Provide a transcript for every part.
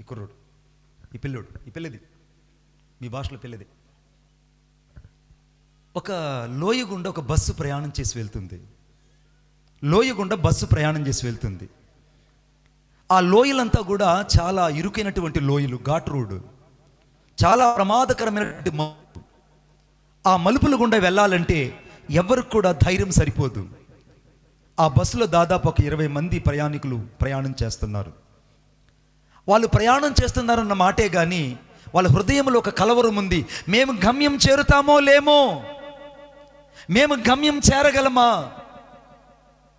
ఈ కుర్రోడు ఈ పిల్లోడు ఈ పిల్లది మీ భాషలో పిల్లది. ఒక లోయ గుండా ఒక బస్సు ప్రయాణం చేసి వెళ్తుంది. లోయ గుండా బస్సు ప్రయాణం చేసి వెళ్తుంది. ఆ లోయలంతా కూడా చాలా ఇరుకైనటువంటి లోయలు ఘాట్ రోడ్ చాలా ప్రమాదకరమైనటువంటి మలుపు. ఆ మలుపుల గుండా వెళ్ళాలంటే ఎవరికి కూడా ధైర్యం సరిపోదు. ఆ బస్సులో దాదాపు ఒక ఇరవై మంది ప్రయాణికులు ప్రయాణం చేస్తున్నారు. వాళ్ళు ప్రయాణం చేస్తున్నారన్న మాటే కానీ వాళ్ళ హృదయంలో ఒక కలవరం ఉంది. మేము గమ్యం చేరుతామో లేమో? మేము గమ్యం చేరగలమా?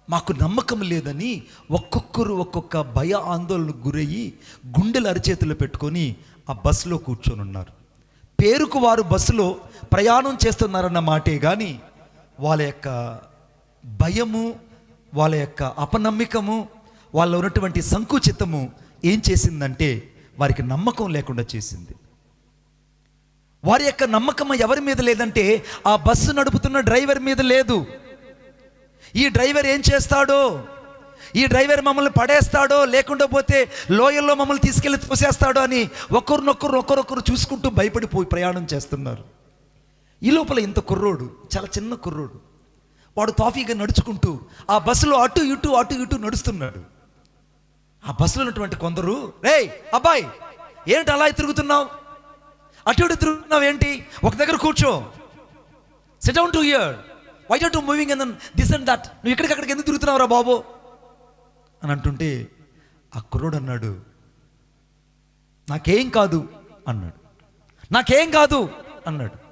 మాకు నమ్మకం లేదని ఒక్కొక్కరు ఒక్కొక్క భయ ఆందోళనకు గురయ్యి గుండెలు అరిచేతులు పెట్టుకొని ఆ బస్సులో కూర్చొని ఉన్నారు. పేరుకు వారు బస్సులో ప్రయాణం చేస్తున్నారన్న మాటే కానీ వాళ్ళ యొక్క భయము వాళ్ళ యొక్క అపనమ్మికము వాళ్ళ ఉన్నటువంటి సంకుచితము ఏం చేసిందంటే వారికి నమ్మకం లేకుండా చేసింది. వారి యొక్క నమ్మకం ఎవరి మీద లేదంటే ఆ బస్సు నడుపుతున్న డ్రైవర్ మీద లేదు. ఈ డ్రైవర్ ఏం చేస్తాడో? ఈ డ్రైవర్ మమ్మల్ని పడేస్తాడో? లేకుండా పోతే లోయల్లో మమ్మల్ని తీసుకెళ్ళి తోసేస్తాడో అని ఒకరినొకరు ఒకరొకరు చూసుకుంటూ భయపడిపోయి ప్రయాణం చేస్తున్నారు. ఈ లోపల ఇంత కుర్రోడు చాలా చిన్న కుర్రోడు. వాడు తాఫీగా నడుచుకుంటూ ఆ బస్సులో అటు ఇటు అటు ఇటు నడుస్తున్నాడు. ఆ బస్సులో ఉన్నటువంటి కొందరు రేయ్ అబ్బాయి ఏంటి అలా తిరుగుతున్నావు? అటు ఇటు తిరుగుతున్నావు ఏంటి? ఒక దగ్గర కూర్చో. Sit down to year why to moving and this and that నువ్వు ఇక్కడికక్కడికి ఎందుకు తిరుగుతున్నావురా బాబు? అని అంటుంటే ఆ కుర్రోడు అన్నాడు నాకేం కాదు అన్నాడు. నాకేం కాదు అన్నాడు.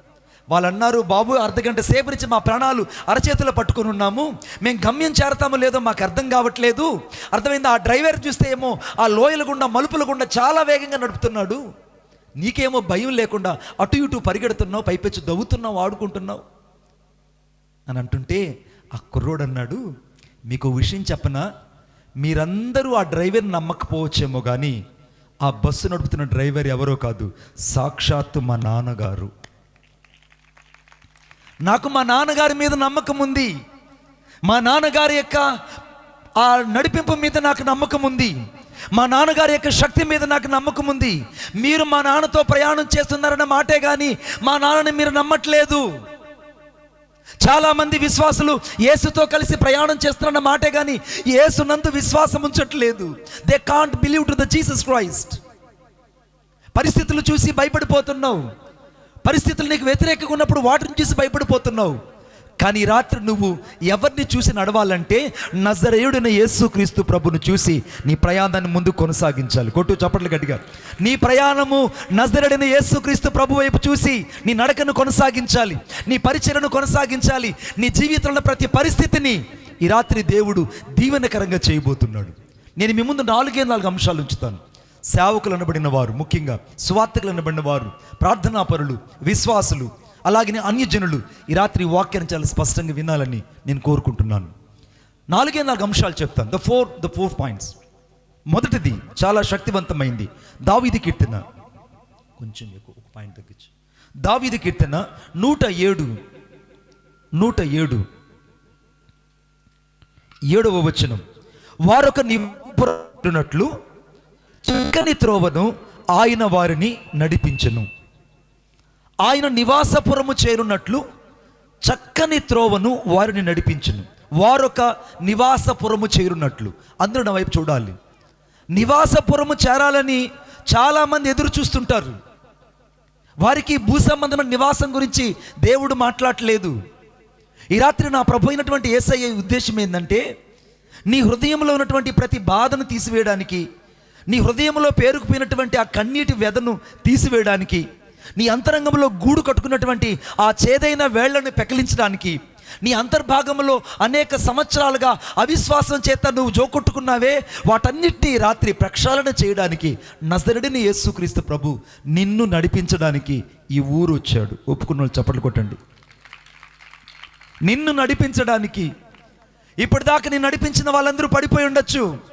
వాళ్ళు అన్నారు బాబు అర్ధగంట సేపు నుంచి మా ప్రాణాలు అరచేతిలో పట్టుకొని ఉన్నాము. మేము గమ్యం చేరతామో లేదో మాకు అర్థం కావట్లేదు. అర్థమైంది? ఆ డ్రైవర్ చూస్తే ఏమో ఆ లోయల గుండా మలుపుల గుండా చాలా వేగంగా నడుపుతున్నాడు. నీకేమో భయం లేకుండా అటు ఇటు పరిగెడుతున్నావు పైపెచ్చు దవ్వుతున్నావు ఆడుకుంటున్నావు. అని అంటుంటే ఆ కుర్రోడు అన్నాడు మీకు విషయం చెప్పనా? మీరందరూ ఆ డ్రైవర్ని నమ్మకపోవచ్చేమో కానీ ఆ బస్సు నడుపుతున్న డ్రైవర్ ఎవరో కాదు సాక్షాత్తు మా నాన్నగారు. నాకు మా నాన్నగారి మీద నమ్మకం ఉంది. మా నాన్నగారి యొక్క ఆ నడిపింపు మీద నాకు నమ్మకం ఉంది. మా నాన్నగారి యొక్క శక్తి మీద నాకు నమ్మకం ఉంది. మీరు మా నాన్నతో ప్రయాణం చేస్తున్నారన్న మాటే కానీ మా నాన్నని మీరు నమ్మట్లేదు. చాలామంది విశ్వాసులు యేసుతో కలిసి ప్రయాణం చేస్తున్న మాటే కానీ యేసునందు విశ్వాసం ఉంచట్లేదు. They can't believe to the Jesus Christ పరిస్థితులు చూసి భయపడిపోతున్నావు. పరిస్థితులు నీకు వ్యతిరేకంగా ఉన్నప్పుడు వాటిని చూసి భయపడిపోతున్నావు. కానీ రాత్రి నువ్వు ఎవరిని చూసి నడవాలంటే నజరేయుడిన యేసుక్రీస్తు ప్రభును చూసి నీ ప్రయాణాన్ని ముందు కొనసాగించాలి. కొట్టు చప్పట్లు గట్టిగా. నీ ప్రయాణము నజరడిన యేసుక్రీస్తు ప్రభు వైపు చూసి నీ నడకను కొనసాగించాలి. నీ పరిచయను కొనసాగించాలి. నీ జీవితంలో ప్రతి పరిస్థితిని ఈ రాత్రి దేవుడు దీవెనకరంగా చేయబోతున్నాడు. నేను మీ ముందు నాలుగే నాలుగు అంశాలు ఉంచుతాను. సేవకులు అనబడిన వారు ముఖ్యంగా స్వార్థకులు అనబడిన వారు ప్రార్థనాపరులు విశ్వాసులు అలాగే అన్యజనులు ఈ రాత్రి వాక్యాన్ని చాలా స్పష్టంగా వినాలని నేను కోరుకుంటున్నాను. నాలుగే నాలుగు అంశాలు చెప్తాను. The four the four points మొదటిది చాలా శక్తివంతమైంది. దావీది కీర్తన. కొంచెం ఎక్కువ ఒక పాయింట్ తగ్గించు. దావీది కీర్తన నూట ఏడు నూట ఏడు. ఏడవ వచనం. వారొక నింపునట్లు చక్కని త్రోవను ఆయన వారిని నడిపించను. ఆయన నివాసపురము చేరున్నట్లు చక్కని త్రోవను వారిని నడిపించను. వారొక నివాసపురము చేరున్నట్లు అందరూ నా వైపు చూడాలి. నివాసపురము చేరాలని చాలామంది ఎదురు చూస్తుంటారు. వారికి భూ సంబంధమైన నివాసం గురించి దేవుడు మాట్లాడలేదు. ఈ రాత్రి నా ప్రభు అయినటువంటి ఏసఐ ఉద్దేశం ఏంటంటే నీ హృదయంలో ఉన్నటువంటి ప్రతి బాధను తీసివేయడానికి నీ హృదయంలో పేరుకుపోయినటువంటి ఆ కన్నీటి వ్యధను తీసివేయడానికి నీ అంతరంగంలో గూడు కట్టుకున్నటువంటి ఆ చేదైన వేళ్ళను పెకిలించడానికి నీ అంతర్భాగంలో అనేక సంవత్సరాలుగా అవిశ్వాసం చేత నువ్వు జోకొట్టుకున్నావే వాటన్నిటినీ రాత్రి ప్రక్షాళన చేయడానికి నజరుడిని యేసుక్రీస్తు ప్రభు నిన్ను నడిపించడానికి ఈ ఊరు వచ్చాడు. ఒప్పుకున్న వాళ్ళు చప్పట్లు కొట్టండి. నిన్ను నడిపించడానికి ఇప్పటిదాకా నేను నడిపించిన వాళ్ళందరూ పడిపోయి ఉండొచ్చు.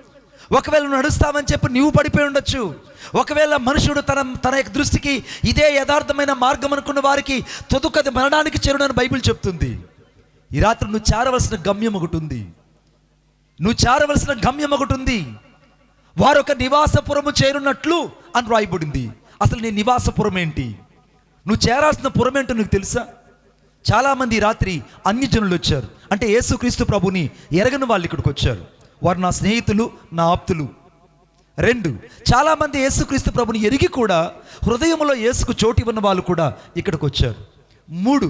ఒకవేళ నువ్వు నడుస్తావని చెప్పి నీవు పడిపోయి ఉండొచ్చు. ఒకవేళ మనుషుడు తన తన యొక్క దృష్టికి ఇదే యథార్థమైన మార్గం అనుకున్న వారికి తొదుకది మరణానికి చేరుడని బైబిల్ చెప్తుంది. ఈ రాత్రి నువ్వు చేరవలసిన గమ్యం ఒకటి ఉంది. నువ్వు చేరవలసిన గమ్యం ఒకటి ఉంది. వారొక నివాసపురము చేరున్నట్లు అని రాయబడింది. అసలు నీ నివాసపురం ఏంటి? నువ్వు చేరాల్సిన పురం ఏంటో నీకు తెలుసా? చాలామంది రాత్రి అన్ని జనులు వచ్చారు. అంటే యేసుక్రీస్తు ప్రభుని ఎరగని వాళ్ళు ఇక్కడికి వచ్చారు. వారు నా స్నేహితులు నా ఆప్తులు. రెండు చాలామంది యేసుక్రీస్తు ప్రభుని ఎరిగి కూడా హృదయంలో యేసుకు చోటు ఇవ్వని వాళ్ళు కూడా ఇక్కడికి వచ్చారు మూడు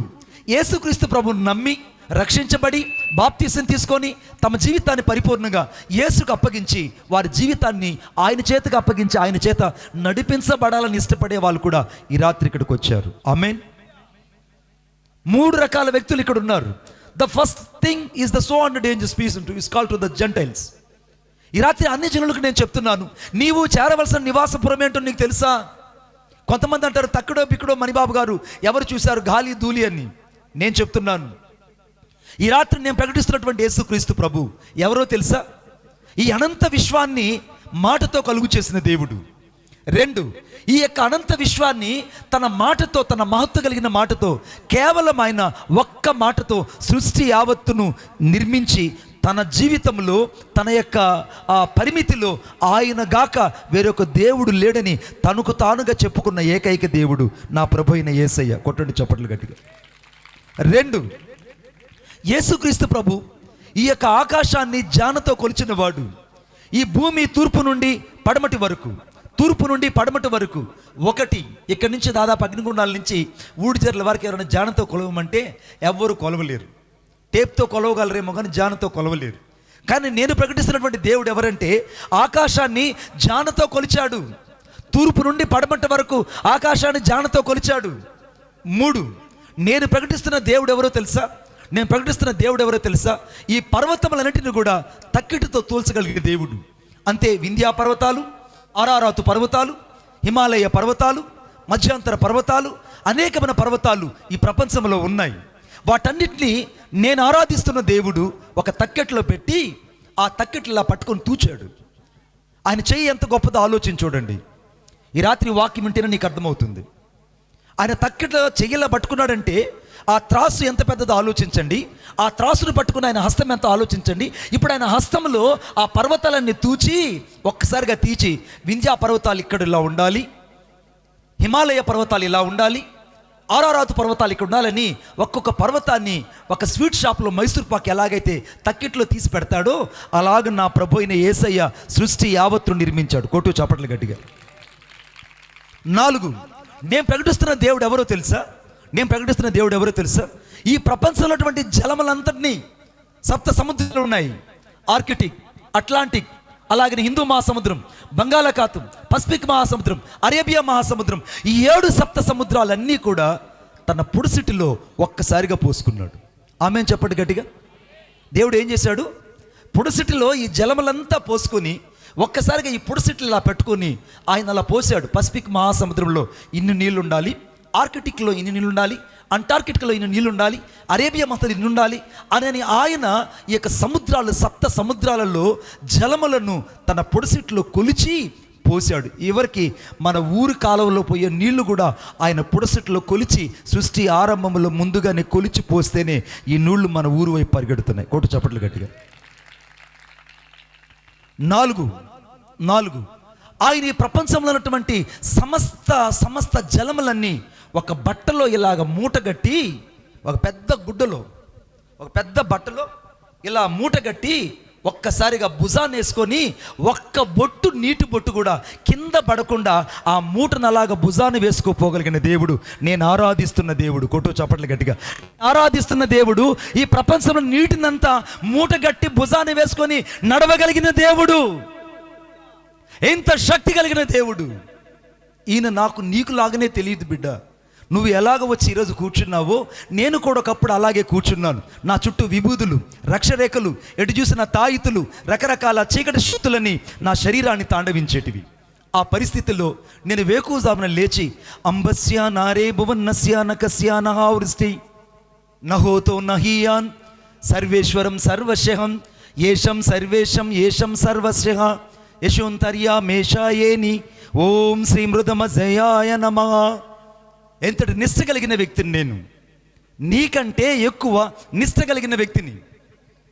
యేసుక్రీస్తు ప్రభుని నమ్మి రక్షించబడి బాప్తీసం తీసుకొని తమ జీవితాన్ని పరిపూర్ణంగా యేసుకు అప్పగించి వారి జీవితాన్ని ఆయన చేతకు అప్పగించి ఆయన చేత నడిపించబడాలని ఇష్టపడే వాళ్ళు కూడా ఈ రాత్రి ఇక్కడికి వచ్చారు ఆమెన్. మూడు రకాల వ్యక్తులు ఇక్కడ ఉన్నారు the first thing is the so and danger species to is call to the Gentiles ఈ రాత్రి అన్ని జనులకు నేను చెప్తున్నాను నీవు చేరవలసిన నివాసపురం ఏంటో నీకు తెలుసా? కొంతమంది అంటారు తక్కడో పిక్కడో మణిబాబు గారు ఎవరు చూశారు గాలి ధూళి అని? నేను చెప్తున్నాను. ఈ రాత్రి నేను ప్రకటిస్తున్నటువంటి యేసుక్రీస్తు ప్రభు ఎవరో తెలుసా? ఈ అనంత విశ్వాన్ని మాటతో కలుగు చేసిన దేవుడు. రెండు ఈ యొక్క అనంత విశ్వాన్ని తన మాటతో తన మహత్వ కలిగిన మాటతో కేవలం ఆయన ఒక్క మాటతో సృష్టి యావత్తును నిర్మించి తన జీవితంలో తన యొక్క ఆ పరిమితిలో ఆయన గాక వేరొక దేవుడు లేడని తనకు తానుగా చెప్పుకున్న ఏకైక దేవుడు నా ప్రభు అయిన ఏసయ్య. కొట్టండి చప్పట్లు గట్టిగా. రెండు యేసుక్రీస్తు ప్రభు ఈ యొక్క ఆకాశాన్ని జానతో కొలిచిన వాడు. ఈ భూమి తూర్పు నుండి పడమటి వరకు. తూర్పు నుండి పడమటి వరకు. ఒకటి ఇక్కడి నుంచి దాదాపు అగ్నిగుండాల నుంచి ఊడిజర్ల వరకు ఎవరైనా జానతో కొలవమంటే ఎవ్వరు కొలవలేరు. టేప్తో కొలవగలరేమో కానీ జానతో కొలవలేరు. కానీ నేను ప్రకటిస్తున్నటువంటి దేవుడు ఎవరంటే ఆకాశాన్ని జానతో కొలిచాడు. తూర్పు నుండి పడమట వరకు ఆకాశాన్ని జానతో కొలిచాడు. మూడు నేను ప్రకటిస్తున్న దేవుడు ఎవరో తెలుసా? నేను ప్రకటిస్తున్న దేవుడు ఎవరో తెలుసా? ఈ పర్వతములన్నింటిని కూడా తక్కిటితో తూల్చగలిగే దేవుడు. అంతే వింధ్యా పర్వతాలు ఆరారాతు పర్వతాలు హిమాలయ పర్వతాలు మధ్యాంతర పర్వతాలు అనేకమైన పర్వతాలు ఈ ప్రపంచంలో ఉన్నాయి. వాటన్నిటినీ నేను ఆరాధిస్తున్న దేవుడు ఒక తక్కెట్లో పెట్టి ఆ తక్కెట్లా పట్టుకొని తూచాడు. ఆయన చెయ్యి ఎంత గొప్పదో ఆలోచించి చూడండి. ఈ రాత్రి వాక్యం వింటేనే నీకు అర్థమవుతుంది. ఆయన తక్కెట్లో చెయ్యిలా పట్టుకున్నాడంటే ఆ త్రాసు ఎంత పెద్దదో ఆలోచించండి. ఆ త్రాసును పట్టుకుని ఆయన హస్తం ఎంత ఆలోచించండి. ఇప్పుడు ఆయన హస్తంలో ఆ పర్వతాలన్నీ తూచి ఒక్కసారిగా తీచి వింధ్యా పర్వతాలు ఇక్కడ ఇలా ఉండాలి. హిమాలయ పర్వతాలు ఇలా ఉండాలి. ఆరారాతు పర్వతాలు ఇక్కడ ఉండాలని ఒక్కొక్క పర్వతాన్ని ఒక స్వీట్ షాప్లో మైసూర్ పాక్ ఎలాగైతే తక్కిట్లో తీసి పెడతాడో అలాగ నా ప్రభు అయిన ఏసయ్య సృష్టి యావత్తు నిర్మించాడు. కోటు చప్పట్లు గట్టిగా. నాలుగు నేను ప్రకటిస్తున్న దేవుడు ఎవరో తెలుసా? నేను ప్రకటిస్తున్న దేవుడు ఎవరో తెలుసా? ఈ ప్రపంచంలో ఉన్నటువంటి జలములంతటినీ సప్త సముద్రాలు ఉన్నాయి. ఆర్కిటిక్ అట్లాంటిక్ అలాగే హిందూ మహాసముద్రం బంగాళాఖాతం పసిఫిక్ మహాసముద్రం అరేబియా మహాసముద్రం ఈ ఏడు సప్త సముద్రాలన్నీ కూడా తన పుడిసిటిలో ఒక్కసారిగా పోసుకున్నాడు. ఆమె చెప్పండి గట్టిగా. దేవుడు ఏం చేశాడు? పుడిసిటిలో ఈ జలములంతా పోసుకొని ఒక్కసారిగా ఈ పుడిసిట్లు ఇలా పెట్టుకొని ఆయన అలా పోసాడు. పసిఫిక్ మహాసముద్రంలో ఇన్ని నీళ్ళు ఉండాలి ఆర్కిటిక్లో ఇన్ని నీళ్ళు ఉండాలి అంటార్కిటిక్లో ఇన్ని నీళ్ళు ఉండాలి అరేబియా మసలు ఇన్ని ఉండాలి అని ఆయన ఈ యొక్క సముద్రాలు సప్త సముద్రాలలో జలములను తన పొడిసిట్లో కొలిచి పోసాడు ఎవరికి మన ఊరు కాలువలో పోయే నీళ్ళు కూడా ఆయన పొడసెట్లో కొలిచి సృష్టి ఆరంభంలో ముందుగానే కొలిచి పోస్తేనే ఈ నీళ్ళు మన ఊరు వైపు పరిగెడుతున్నాయి. కోటు చప్పట్లు గట్టిగా. నాలుగు నాలుగు. ఆయన ఈ ప్రపంచంలో ఉన్నటువంటి సమస్త సమస్త జలములన్నీ ఒక బట్టలో ఇలాగ మూటగట్టి ఒక పెద్ద గుడ్డలో ఒక పెద్ద బట్టలో ఇలా మూటగట్టి ఒక్కసారిగా భుజాన్ని వేసుకొని ఒక్క బొట్టు నీటి బొట్టు కూడా కింద పడకుండా ఆ మూటను అలాగ భుజాన్ని వేసుకోపోగలిగిన దేవుడు నేను ఆరాధిస్తున్న దేవుడు. కొట్టు చప్పట్లు గట్టిగా. ఆరాధిస్తున్న దేవుడు ఈ ప్రపంచంలో నీటినంతా మూటగట్టి భుజాన్ని వేసుకొని నడవగలిగిన దేవుడు. ఎంత శక్తి కలిగిన దేవుడు? ఈయన నాకు నీకు లాగానే తెలియదు బిడ్డ. నువ్వు ఎలాగ వచ్చి ఈరోజు కూర్చున్నావో నేను కూడా ఒకప్పుడు అలాగే కూర్చున్నాను. నా చుట్టూ విభూదులు రక్షరేఖలు ఎటు చూసిన తాయితులు రకరకాల చీకటి శక్తులని నా శరీరాన్ని తాండవించేటివి. ఆ పరిస్థితిలో నేను వేకూజామున లేచి అంబస్యా నారే భువన్నస్యా నకస్యా నహావృష్టి నహోతో నహీయాన్ సర్వేశ్వరం సర్వశహం ఏషం సర్వేశం ఏషం సర్వశ యశోంతర్యా మేషాయేని. ఓం శ్రీ మృదమ జయాయ నమ. ఎంతటి నిష్ట కలిగిన వ్యక్తిని నేను? నీకంటే ఎక్కువ నిష్ట కలిగిన వ్యక్తిని.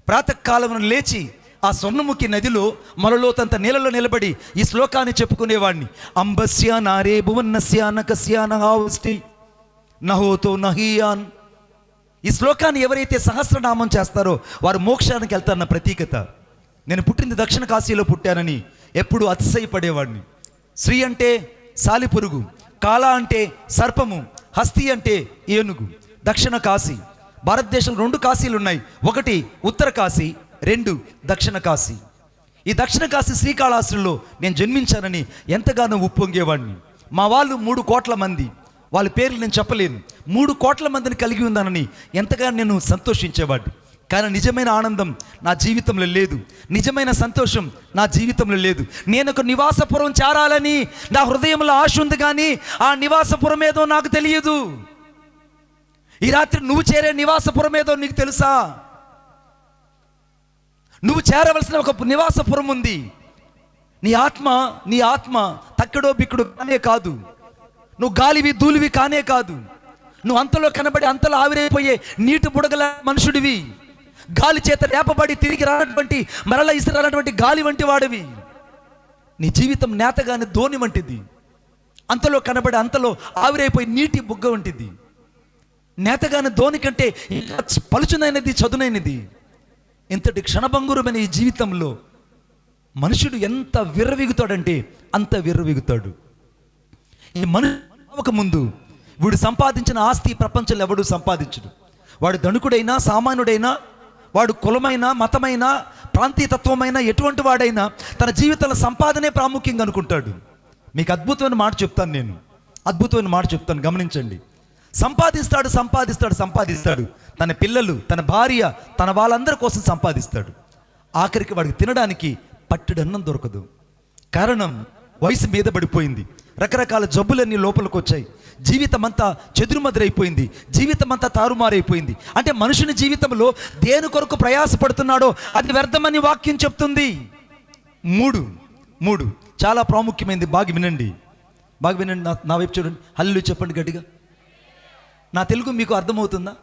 ప్రాతకాలమున లేచి ఆ స్వర్ణముఖి నదిలో మొలలోతంత నీళ్ళలో నిలబడి ఈ శ్లోకాన్ని చెప్పుకునేవాడిని అంబస్యా నారే భువన్నస్యా నకస్యా నహావస్టి నహోతో నహియాన్. ఈ శ్లోకాన్ని ఎవరైతే సహస్రనామం చేస్తారో వారు మోక్షానికి వెళ్తారన్న ప్రతీకత. నేను పుట్టింది దక్షిణ కాశీలో పుట్టానని ఎప్పుడు అతిశయపడేవాడిని. శ్రీ అంటే సాలిపురుగు కాల అంటే సర్పము హస్తి అంటే ఏనుగు దక్షిణ కాశీ. భారతదేశంలో రెండు కాశీలు ఉన్నాయి. ఒకటి ఉత్తర కాశీ రెండు దక్షిణ కాశీ. ఈ దక్షిణ కాశీ శ్రీకాళహస్తిలో నేను జన్మించానని ఎంతగానో ఉప్పొంగేవాడిని. మా వాళ్ళు మూడు కోట్ల మంది. వాళ్ళ పేర్లు నేను చెప్పలేను. మూడు కోట్ల మందిని కలిగి ఉందానని ఎంతగానో నేను సంతోషించేవాడిని. కానీ నిజమైన ఆనందం నా జీవితంలో లేదు. నిజమైన సంతోషం నా జీవితంలో లేదు. నేను ఒక నివాసపురం చేరాలని నా హృదయంలో ఆశ ఉంది కానీ ఆ నివాసపురం ఏదో నాకు తెలియదు. ఈ రాత్రి నువ్వు చేరే నివాసపురం ఏదో నీకు తెలుసా? నువ్వు చేరవలసిన ఒక నివాసపురం ఉంది. నీ ఆత్మ నీ ఆత్మ తక్కడో బిక్కడో కానే కాదు. నువ్వు గాలివి ధూళివి కానే కాదు. నువ్వు అంతలో కనబడి అంతలో ఆవిరైపోయే నీటి బుడగల మనుషుడివి. గాలి చేత రేపబడి తిరిగి రానటువంటి మరల ఇసురానటువంటి గాలి వంటి వాడివి. నీ జీవితం నేతగాని ధోని వంటిది. అంతలో కనబడి అంతలో ఆవిరైపోయి నీటి బుగ్గ వంటిది. నేతగాని ధోని కంటే ఇంకా పలుచునైనది చదునైనది. ఇంతటి క్షణభంగురమైన ఈ జీవితంలో మనుషుడు ఎంత విర్రవిగుతాడంటే అంత విర్రవిగుతాడు. ఈ మనుషు ముందు వీడు సంపాదించిన ఆస్తి ప్రపంచంలో ఎవడు సంపాదించడు. వాడు ధనుకుడైనా సామాన్యుడైనా వాడు కులమైన మతమైన ప్రాంతీయతత్వమైన ఎటువంటి వాడైనా తన జీవితంలో సంపాదనే ప్రాముఖ్యంగా అనుకుంటాడు. మీకు అద్భుతమైన మాట చెప్తాను నేను. అద్భుతమైన మాట చెప్తాను. గమనించండి. సంపాదిస్తాడు సంపాదిస్తాడు సంపాదిస్తాడు. తన పిల్లలు తన భార్య తన వాళ్ళందరి కోసం సంపాదిస్తాడు. ఆఖరికి వాడికి తినడానికి పట్టుడన్నం దొరకదు. కారణం వయసు మీద పడిపోయింది. రకరకాల జబ్బులన్నీ లోపలికి వచ్చాయి జీవితం అంతా చెదురుమదురైపోయింది. జీవితం అంతా తారుమారైపోయింది. అంటే మనుషుని జీవితంలో దేని కొరకు ప్రయాసపడుతున్నాడో అది వ్యర్థమని వాక్యం చెప్తుంది. మూడు మూడు. చాలా ప్రాముఖ్యమైనది బాగా వినండి. బాగా వినండి. నా నా వైపు చూడండి. హల్లు చెప్పండి గట్టిగా. నా తెలుగు మీకు అర్థమవుతుందా?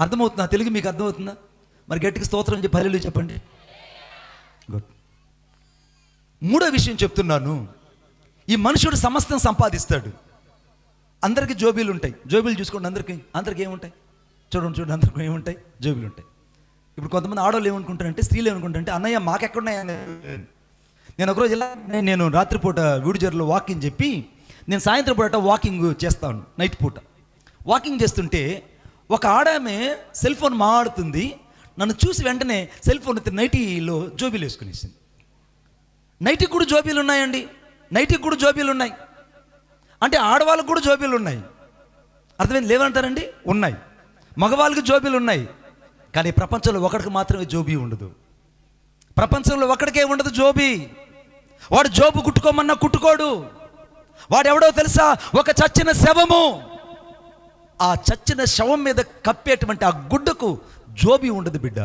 అర్థమవుతుందా. తెలుగు మీకు అర్థమవుతుందా? మరి గట్టిగా స్తోత్రం చెప్పి హల్లు చెప్పండి. గుడ్ మూడో విషయం చెప్తున్నాను. ఈ మనుషుడు సమస్తం సంపాదిస్తాడు. అందరికీ జోబీలు ఉంటాయి. జోబీలు చూసుకోండి అందరికీ. అందరికీ ఏముంటాయి? చూడండి చూడండి అందరికీ ఏముంటాయి? జోబీలు ఉంటాయి. ఇప్పుడు కొంతమంది ఆడవాళ్ళు ఏమనుకుంటారంటే స్త్రీలు ఏమనుకుంటారంటే అన్నయ్య మాకెక్కడున్నాయి నేను ఒకరోజు ఇలా నేను- రాత్రిపూట వీడిజర్లో వాకింగ్ చెప్పి నేను సాయంత్రం పూట వాకింగ్ చేస్తాను నైట్ పూట. వాకింగ్ చేస్తుంటే ఒక ఆడామె సెల్ ఫోన్ మాడుతుంది. నన్ను చూసి వెంటనే సెల్ ఫోన్ నైటీలో జోబీలు వేసుకునేసింది. నైట్కి కూడా జోబీలు ఉన్నాయండి. నైట్కి కూడా జోబీలు ఉన్నాయి. అంటే ఆడవాళ్ళకు కూడా జోబీలు ఉన్నాయి. అర్థమైంది? లేవంటారండి? ఉన్నాయి. మగవాళ్ళకి జోబీలు ఉన్నాయి. కానీ ప్రపంచంలో ఒకడికి మాత్రమే జోబీ ఉండదు. ప్రపంచంలో ఒకడికే ఉండదు జోబీ. వాడు జోబు కుట్టుకోమన్నా కుట్టుకోడు. వాడెవడో తెలుసా? ఒక చచ్చిన శవము. ఆ చచ్చిన శవం మీద కప్పేటువంటి ఆ గుడ్డకు జోబీ ఉండదు బిడ్డ.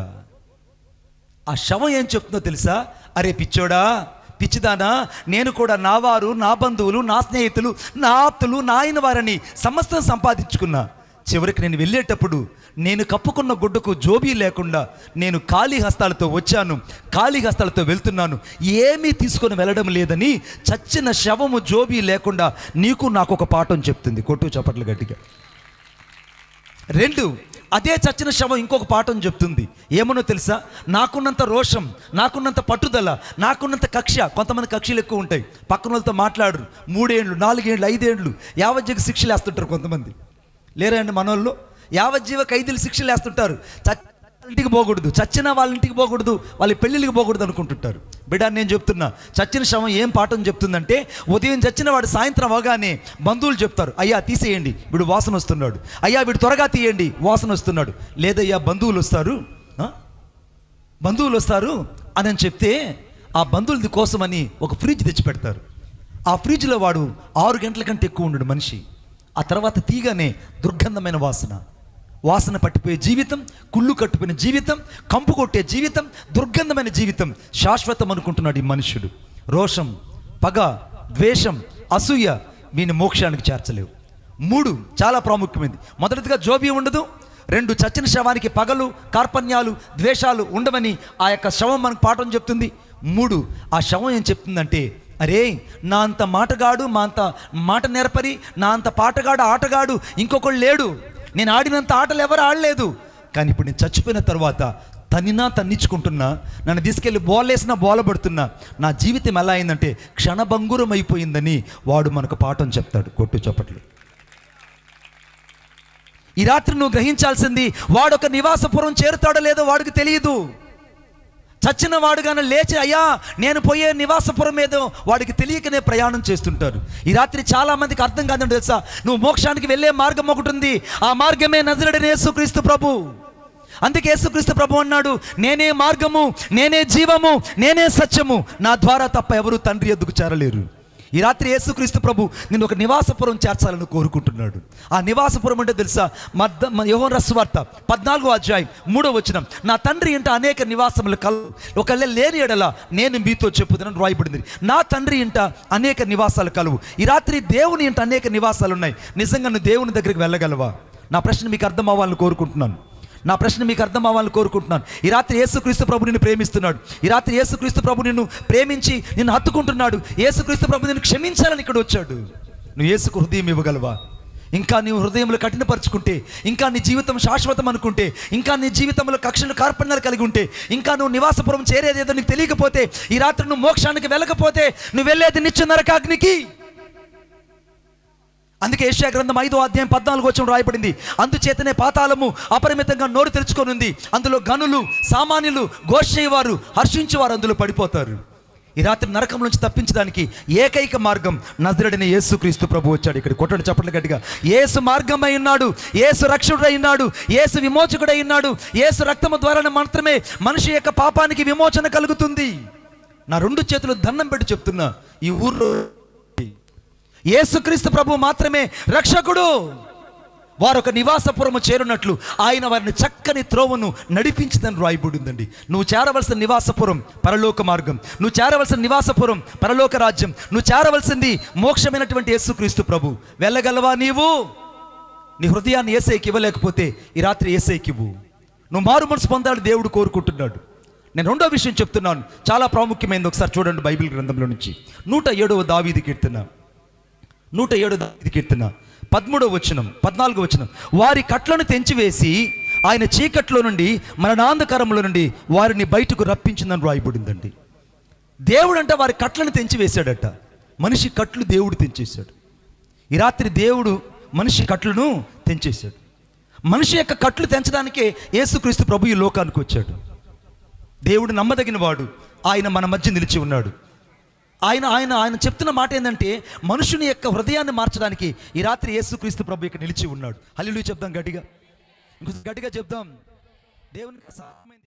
ఆ శవం ఏం చెప్తుందో తెలుసా? అరే పిచ్చోడా పిచ్చిదానా నేను కూడా నా వారు నా బంధువులు నా స్నేహితులు నా ఆప్తులు నా అయిన వారని సమస్తం సంపాదించుకున్నా. చివరికి నేను వెళ్ళేటప్పుడు నేను కప్పుకున్న గుడ్డకు జోబీ లేకుండా నేను ఖాళీ హస్తాలతో వచ్చాను ఖాళీ హస్తాలతో వెళ్తున్నాను. ఏమీ తీసుకొని వెళ్ళడం లేదని చచ్చిన శవము జోబీ లేకుండా నీకు నాకు ఒక పాఠం చెప్తుంది. కొట్టు చప్పట్లు గట్టిగా. రెండు అదే చచ్చిన శవం ఇంకొక పాఠం చెప్తుంది. ఏమనో తెలుసా? నాకున్నంత రోషం నాకున్నంత పట్టుదల నాకున్నంత కక్ష కొంతమంది కక్షలు ఎక్కువ ఉంటాయి. పక్కన వాళ్ళతో మాట్లాడరు. మూడేండ్లు నాలుగేండ్లు ఐదేండ్లు యావజ్జీవ శిక్షలు వేస్తుంటారు కొంతమంది. లేరండి మనోళ్ళు? యావజ్జీవ ఖైదీలు శిక్షలు వేస్తుంటారు. చ- ఇంటికి పోకూడదు. చచ్చిన వాళ్ళ ఇంటికి పోకూడదు. వాళ్ళ పెళ్ళిళ్ళకి పోకూడదు అనుకుంటుంటారు. బిడ్డ నేను చెప్తున్నా చచ్చిన శవం ఏం పాఠం చెప్తుందంటే ఉదయం చచ్చిన వాడు సాయంత్రం అవగానే బంధువులు చెప్తారు అయ్యా తీసేయండి వీడు వాసన వస్తున్నాడు. అయ్యా వీడు త్వరగా తీయండి వాసన వస్తున్నాడు. లేదయ్యా బంధువులు వస్తారు. బంధువులు వస్తారు? అని అని చెప్తే ఆ బంధువులది కోసమని ఒక ఫ్రిడ్జ్ తెచ్చి పెడతారు. ఆ ఫ్రిడ్జ్లో వాడు ఆరు గంటల కంటే ఎక్కువ ఉండడు మనిషి. ఆ తర్వాత తీగానే దుర్గంధమైన వాసన. వాసన పట్టిపోయే జీవితం కుళ్ళు కట్టుకునే జీవితం కంపు కొట్టే జీవితం దుర్గంధమైన జీవితం. శాశ్వతం అనుకుంటున్నాడు ఈ మనుష్యుడు. రోషం పగ ద్వేషం అసూయ వీని మోక్షానికి చేర్చలేవు. మూడు చాలా ప్రాముఖ్యమైనది. మొదటిదిగా జోబి ఉండదు. రెండు చచ్చిన శవానికి పగలు కార్పణ్యాలు ద్వేషాలు ఉండవని ఆ యొక్క శవం మనకు పాఠం చెప్తుంది. మూడు ఆ శవం ఏం చెప్తుందంటే అరే నా అంత మాటగాడు మా అంత మాట నేర్పరి నా అంత పాటగాడు ఆటగాడు ఇంకొకళ్ళు లేడు. నేను ఆడినంత ఆటలు ఎవరు ఆడలేదు. కానీ ఇప్పుడు నేను చచ్చిపోయిన తర్వాత తనినా తన్నించుకుంటున్నా నన్ను తీసుకెళ్ళి బోలేసినా బోలబడుతున్నా నా జీవితం ఎలా అయిందంటే క్షణభంగురం అయిపోయిందని వాడు మనకు పాఠం చెప్తాడు కొట్టు చప్పట్లు. ఈ రాత్రి నువ్వు గ్రహించాల్సింది వాడొక నివాసపురం చేరుతాడో లేదో వాడికి తెలియదు. చచ్చిన వాడుగానే లేచి అయ్యా నేను పోయే నివాసపురం ఏదో వాడికి తెలియకనే ప్రయాణం చేస్తుంటారు. ఈ రాత్రి చాలా మందికి అర్థం కాదండి తెలుసా? నువ్వు మోక్షానికి వెళ్ళే మార్గం ఒకటి ఉంది. ఆ మార్గమే నజరడని యేసుక్రీస్తు ప్రభు. అందుకే యేసుక్రీస్తు ప్రభు అన్నాడు నేనే మార్గము నేనే జీవము నేనే సత్యము. నా ద్వారా తప్ప ఎవరు తండ్రి ఎద్దుకు చేరలేరు. ఈ రాత్రి యేసుక్రీస్తు ప్రభు నేను ఒక నివాసపురం చేర్చాలని కోరుకుంటున్నాడు. ఆ నివాసపురం అంటే తెలుసా? మద్ద యోహన్ రస్వార్త పద్నాలుగో అధ్యాయం మూడో వచనం. నా తండ్రి ఇంట అనేక నివాసములు కల్ ఒకళ్ళ లేని ఎడల నేను మీతో చెప్పుదని రాయబడింది నా తండ్రి ఇంట అనేక నివాసాలు కలువు. ఈ రాత్రి దేవుని ఇంట అనేక నివాసాలు ఉన్నాయి నిజంగా నువ్వు దేవుని దగ్గరికి వెళ్ళగలవా? నా ప్రశ్న మీకు అర్థం అవ్వాలని కోరుకుంటున్నాను. నా ప్రశ్న మీకు అర్థం అవ్వాలని కోరుకుంటున్నాను. ఈ రాత్రి యేసుక్రీస్తు ప్రభు నిన్ను ప్రేమిస్తున్నాడు. ఈ రాత్రి యేసుక్రీస్తు ప్రభు నిన్ను ప్రేమించి నిన్ను హత్తుకుంటున్నాడు. యేసుక్రీస్తు ప్రభు నిన్ను క్షమించాలని ఇక్కడ వచ్చాడు. నువ్వు యేసుకు హృదయం ఇవ్వగలవా? ఇంకా నీ హృదయంలో కఠినపరుచుకుంటే ఇంకా నీ జీవితం శాశ్వతం అనుకుంటే ఇంకా నీ జీవితంలో కక్షలు కార్పణ్యాలు కలిగి ఉంటే ఇంకా నువ్వు నివాసపురం చేరేదేదో నీకు తెలియకపోతే ఈ రాత్రి నువ్వు మోక్షానికి వెళ్ళకపోతే నువ్వు వెళ్ళేది నిత్య నరకాగ్నికి. అందుకే ఏషియా గ్రంథం ఐదో అధ్యాయం పద్నాలుగు వచ్చిన రాయబడింది. అందుచేతనే పాతాళము అపరిమితంగా నోరు తెరుచుకొనుంది అందులో గనులు సామాన్యులు ఘోషయ్యేవారు హర్షించేవారు అందులో పడిపోతారు. ఈ రాత్రి నరకం నుంచి తప్పించడానికి ఏకైక మార్గం నజరడిన యేసుక్రీస్తు ప్రభు వచ్చాడు. ఇక్కడ కొట్టడు చప్పట్లు గట్టిగా. ఏసు మార్గం అయి ఉన్నాడు. ఏసు రక్షకుడై ఉన్నాడు. ఏసు విమోచకుడై ఉన్నాడు. ఏసు రక్తము ద్వారా మాత్రమే మనిషి యొక్క పాపానికి విమోచన కలుగుతుంది. నా రెండు చేతులు దండం పెట్టి చెప్తున్నా. ఈ ఊర్లో యేసుక్రీస్తు ప్రభు మాత్రమే రక్షకుడు. వారు ఒక నివాసపురము చేరునట్లు ఆయన వారిని చక్కని త్రోవను నడిపించిందని రాయబడిందండి. నువ్వు చేరవలసిన నివాసపురం పరలోక మార్గం. నువ్వు చేరవలసిన నివాసపురం పరలోక రాజ్యం. నువ్వు చేరవలసింది మోక్షమైనటువంటి యేసుక్రీస్తు ప్రభు. వెళ్ళగలవా నీవు? నీ హృదయాన్ని ఏసైకి ఇవ్వలేకపోతే ఈ రాత్రి ఏసైకి ఇవ్వు. నువ్వు మారు మనసు పొందాలని దేవుడు కోరుకుంటున్నాడు. నేను రెండో విషయం చెప్తున్నాను. చాలా ప్రాముఖ్యమైనది ఒకసారి చూడండి బైబిల్ గ్రంథంలో నుంచి. నూట ఏడవ దావీది కీర్తన. నూట ఏడు ఇది కీర్తన. పదమూడవ వచనం పద్నాలుగో వచనం. వారి కట్లను తెంచివేసి ఆయన చీకట్లో నుండి మరణాంధకరముల నుండి వారిని బయటకు రప్పించిందని రాయబడిందండి. దేవుడు అంటే వారి కట్లను తెంచివేశాడట. మనిషి కట్లు దేవుడు తెంచేశాడు. ఈ రాత్రి దేవుడు మనిషి కట్లను తెంచేశాడు. మనిషి యొక్క కట్లు తెంచడానికే యేసుక్రీస్తు ప్రభు ఈ లోకానికి వచ్చాడు. దేవుడు నమ్మదగిన వాడు ఆయన మన మధ్య నిలిచి ఉన్నాడు. ఆయన ఆయన ఆయన చెప్తున్న మాట ఏంటంటే మనుషుని యొక్క హృదయాన్ని మార్చడానికి ఈ రాత్రి యేసుక్రీస్తు ప్రభు ఇక్కడ నిలిచి ఉన్నాడు. హల్లు చెప్దాం గట్టిగా. ఇంకొంచెం గట్టిగా చెప్దాం. దేవునికి